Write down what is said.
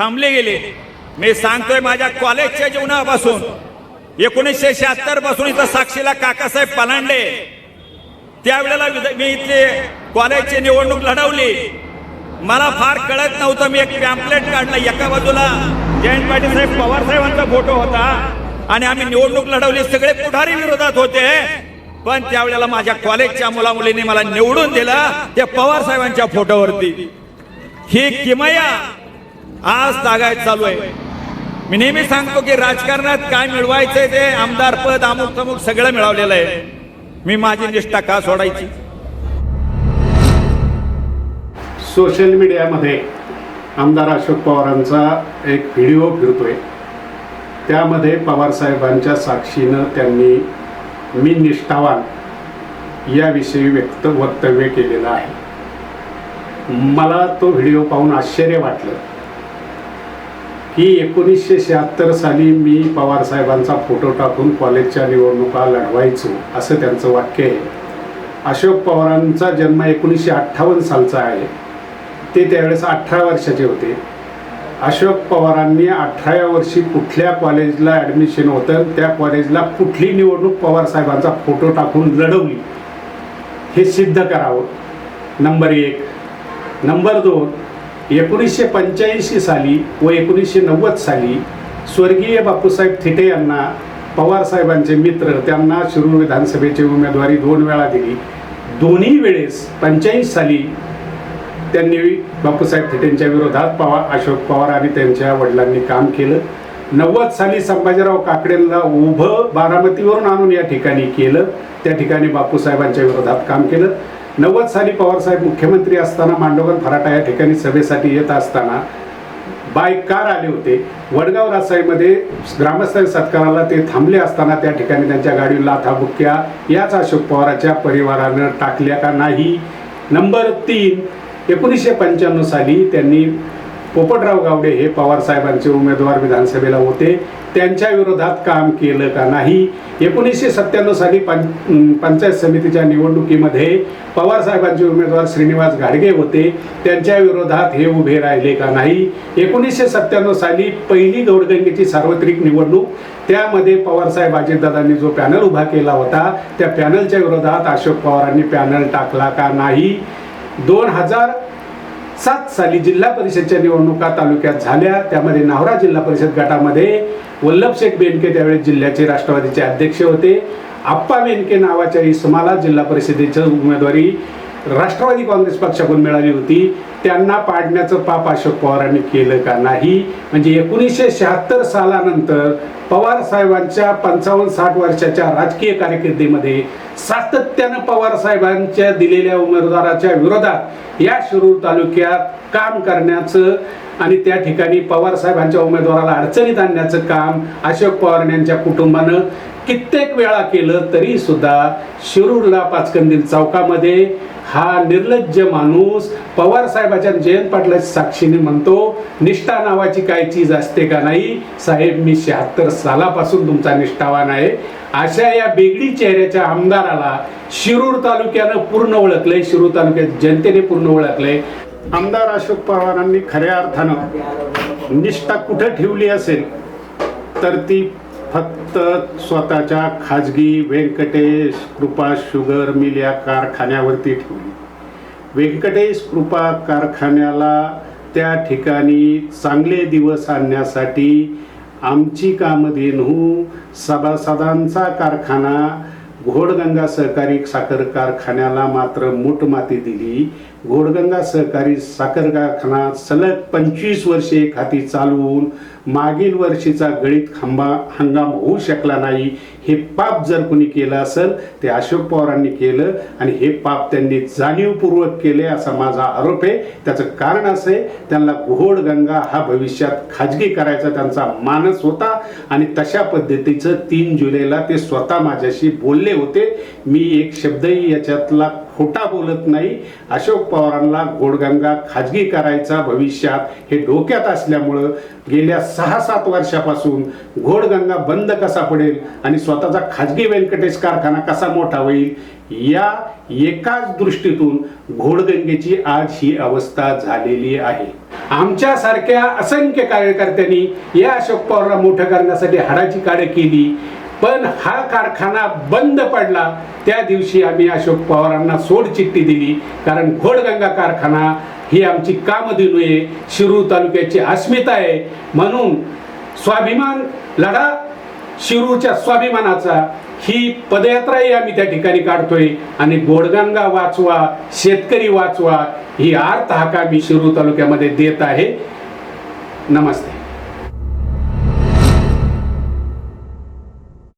थांबले गेले. मी सांगतोय माझ्या कॉलेजच्या जीवनापासून. एकोणीसशे शहात्तरपासून इथं साक्षीला काकासाहेब पलांडे. त्यावेळेला मी इथले कॉलेजची निवडणूक लढवली. मला फार कळत नव्हतं मी एक पॅम्पलेट काढला. एका बाजूला जयंत पाटील साहेब पवार साहेबांचा फोटो होता. आणि आम्ही निवडणूक लढवली. सगळे पुढारी विरोधात होते. पण त्यावेळेला माझ्या कॉलेजच्या मुला मुलींनी मला निवडून दिलं त्या पवार साहेबांच्या फोटोवरती. ही किमया आज तागायत चालू आहे. मी नेहमी सांगतो की राजकारणात काय मिळवायचंय ते आमदार पद अमुक तमुक सगळं मिळवलेलं आहे. मी माझी निष्ठा का सोडायची? सोशल मीडियामध्ये आमदार अशोक पवारांचा एक व्हिडिओ फिरतोय. त्यामध्ये पवारसाहेबांच्या साक्षीनं त्यांनी मी निष्ठावान याविषयी व्यक्त वक्तव्य केलेलं आहे. मला तो व्हिडिओ पाहून आश्चर्य वाटलं. की एकोणीसशे शहात्तर साली मी पवारसाहेबांचा फोटो टाकून कॉलेजच्या निवडणुका लढवायचो असं त्यांचं वाक्य आहे. अशोक पवारांचा जन्म एकोणीसशे अठ्ठावन्न सालचा आहे. ते त्यावेळेस अठरा वर्षाचे होते. अशोक पवारांनी अठराव्या वर्षी कुठल्या कॉलेजला ॲडमिशन होतं त्या कॉलेजला कुठली निवडणूक पवारसाहेबांचा फोटो टाकून लढवली? हे सिद्ध करावं. नंबर एक. नंबर दोन. एकोणीसशे पंच्याऐंशी साली व एकोणीसशे नव्वद साली स्वर्गीय बापूसाहेब थिटे यांना पवारसाहेबांचे मित्र त्यांना शिरूर विधानसभेची उमेदवारी दोन वेळा दिली. दोन्ही वेळेस पंच्याऐंशी साली त्यांनी बापूसाहेब थिटेंच्या विरोधात पवार अशोक पवार आणि त्यांच्या वडिलांनी काम केलं. नव्वद साली संभाजीराव काकडेंना उभं बारामतीवरून आणून या ठिकाणी केलं. त्या ठिकाणी बापूसाहेबांच्या विरोधात काम केलं. नव्वद साली पवारसाहेब मुख्यमंत्री असताना मांडोगन फराटा या ठिकाणी सभेसाठी येत असताना बाय कार आले होते. वडगाव रासाईमध्ये ग्रामस्थ सत्काराला ते थांबले असताना त्या ठिकाणी त्यांच्या गाडीवर लाथाबुक्क्या याच अशोक पवाराच्या परिवारानं टाकल्या का नाही? नंबर तीन एकोणीसशे पंच्याण्णव साली त्यांनी पोपटराव गावडे हे पवार साहेबांचे उमेदवार विधानसभेला होते. त्यांच्या विरोधात काम केलं का नाही? एकोणीसशे सत्त्याण्णव साली पं पंचायत समितीच्या निवडणुकीमध्ये पवार साहेबांचे उमेदवार श्रीनिवास घाडगे होते. त्यांच्या विरोधात हे उभे राहिले का नाही? एकोणीसशे सत्त्याण्णव साली पहिली गौडगंगेची सार्वत्रिक निवडणूक. त्यामध्ये पवारसाहेब अजितदादांनी जो पॅनल उभा केला होता त्या पॅनलच्या विरोधात अशोक पवारांनी पॅनल टाकला का नाही? दोन हजार सात साली जिल्हा परिषदच्या निवडणुका तालुक्यात झाल्या. त्यामध्ये नावरा जिल्हा परिषद गटामध्ये वल्लभ शेख बेनके त्यावेळेस जिल्ह्याचे राष्ट्रवादीचे अध्यक्ष होते. आप्पा बेनके नावाच्या इसमाला जिल्हा परिषदेची उमेदवारी राष्ट्रवादी काँग्रेस पक्षाकडून मिळाली होती. त्यांना पाडण्याचं पाप अशोक पवारांनी केलं का नाही? म्हणजे एकोणीसशे शहात्तर सालानंतर पवार साहेबांच्या पंचावन्न साठ वर्षाच्या राजकीय कारकिर्दीमध्ये सातत्यानं पवार साहेबांच्या दिलेल्या उमेदवाराच्या विरोधात या शिरूर तालुक्यात काम करण्याचं आणि त्या ठिकाणी पवार साहेबांच्या उमेदवाराला अडचणीत आणण्याचं काम अशोक पवार यांच्या कुटुंबानं कित्येक वेळा केलं तरी सुद्धा शिरूरला पाचकंदील चौकामध्ये हा निर्लज्ज माणूस पवार साहेबाच्या जयंत पाटलाच्या साक्षीने म्हणतो निष्ठा नावाची काय चीज असते का नाही? साहेब मी शहात्तर सालापासून तुमचा निष्ठावान आहे. अशा या बेगडी चेहऱ्याच्या आमदाराला शिरूर तालुक्यानं पूर्ण ओळखलंय. शिरूर तालुक्यात जनतेने पूर्ण ओळखलंय. आमदार अशोक पवारांनी खऱ्या अर्थानं निष्ठा कुठं ठेवली असेल तर ती फक्त स्वतःच्या खाजगी व्यंकटेश कृपा शुगर मिल या कारखान्यावरती ठेवली. व्यंकटेश कृपा कारखान्याला त्या ठिकाणी चांगले दिवस आणण्यासाठी आमची कामधेनू सभासदांचा कारखाना. घोडगंगा सहकारी साखर कारखान्याला मात्र मूठमाती दिली. घोडगंगा सहकारी साखर कारखाना सलग पंचवीस वर्षे खाती चालवून मागील वर्षीचा गळीत खांबा हंगाम होऊ शकला नाही. हे पाप जर कोणी केलं असेल ते अशोक पवारांनी केलं आणि हे पाप त्यांनी जाणीवपूर्वक केले असा माझा आरोप आहे. त्याचं कारण असं आहे त्यांना घोडगंगा हा भविष्यात खाजगी करायचा त्यांचा मानस होता आणि तशा पद्धतीचं तीन जुलैला ते स्वतः माझ्याशी बोलले होते. मी एक शब्दही याच्यातला खोटा बोलत नाही. अशोक पवारांना घोडगंगा खाजगी करायचा भविष्यात हे डोक्यात असल्यामुळं गेल्या सहा सात वर्षापासून घोडगंगा बंद कसा पडेल आणि स्वतःचा खाजगी व्यंकटेश कारखाना कसा मोठा होईल या एकाच दृष्टीतून घोडगंगेची आज ही अवस्था झालेली आहे. आमच्यासारख्या असंख्य कार्यकर्त्यांनी या अशोक पवारला मोठं करण्यासाठी हाडाची काढे केली पण हा कारखाना बंद पडला. त्या दिवशी आम्ही अशोक पवारांना सोडचिठ्ठी दिली कारण घोडगंगा कारखाना ही आमची कामधेनू आहे. शिरूर तालुक्याची अस्मिता आहे. म्हणून स्वाभिमान लढा शिरूरच्या स्वाभिमानाचा ही पदयात्राही आम्ही त्या ठिकाणी काढतोय. आणि गोडगंगा वाचवा शेतकरी वाचवा ही आर्त हाका मी शिरूर तालुक्यामध्ये देत आहे. नमस्ते.